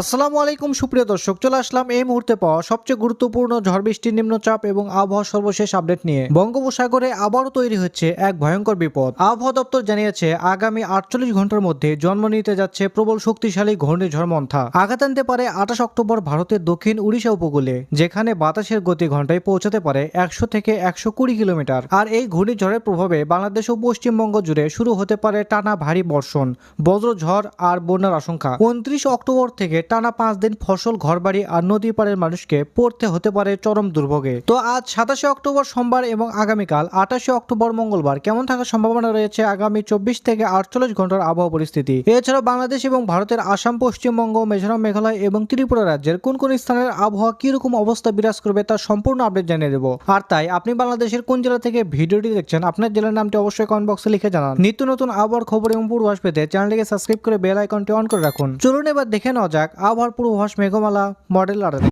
আসসালামু আলাইকুম, সুপ্রিয় দর্শক, চলে আসলাম এই মুহূর্তে পাওয়া সবচেয়ে গুরুত্বপূর্ণ ঝড় বৃষ্টির নিম্নচাপ এবং আবহাওয়া সর্বশেষ আপডেট নিয়ে। বঙ্গোপসাগরে আবারও তৈরি হচ্ছে এক ভয়ঙ্কর বিপদ। আবহাওয়া দপ্তর জানিয়েছে, আগামী আটচল্লিশ ঘণ্টার মধ্যে জন্ম নিতে যাচ্ছে প্রবল শক্তিশালী ঘূর্ণিঝড় মন্থা। আঘাত আনতে পারে আঠাশ অক্টোবর ভারতের দক্ষিণ উড়িষ্যা উপকূলে, যেখানে বাতাসের গতি ঘন্টায় পৌঁছাতে পারে একশো থেকে একশো কুড়ি কিলোমিটার। আর এই ঘূর্ণিঝড়ের প্রভাবে বাংলাদেশ ও পশ্চিমবঙ্গ জুড়ে শুরু হতে পারে টানা ভারী বর্ষণ, বজ্রঝড় আর বন্যার আশঙ্কা। উনত্রিশ অক্টোবর থেকে টানা পাঁচ দিন ফসল, ঘরবাড়ি আর নদী পাড়ের মানুষকে পড়তে হতে পারে চরম দুর্ভোগে। তো আজ সাতাশে অক্টোবর সোমবার এবং আগামীকাল আঠাশে অক্টোবর মঙ্গলবার কেমন থাকার সম্ভাবনা রয়েছে আগামী চব্বিশ থেকে আটচল্লিশ ঘণ্টার আবহাওয়া পরিস্থিতি? এছাড়াও বাংলাদেশ এবং ভারতের আসাম, পশ্চিমবঙ্গ, মিজোরাম, মেঘালয় এবং ত্রিপুরা রাজ্যের কোন কোন স্থানের আবহাওয়া কীরকম অবস্থা বিরাজ করবে তার সম্পূর্ণ আপডেট জানিয়ে দেবো। আর তাই আপনি বাংলাদেশের কোন জেলা থেকে ভিডিওটি দেখছেন, আপনার জেলার নামটি অবশ্যই কমেন্ট বক্সে লিখে জানান। নিত্য নতুন আবহাওয়ার খবর এবং পূর্বাস পেতে চ্যানেলটিকে সাবস্ক্রাইব করে বেল আইকনটি অন করে রাখুন। চলুন এবার দেখে নেওয়া যাক আবহাওয়ার পূর্বাভাস মেঘমালা মডেল আর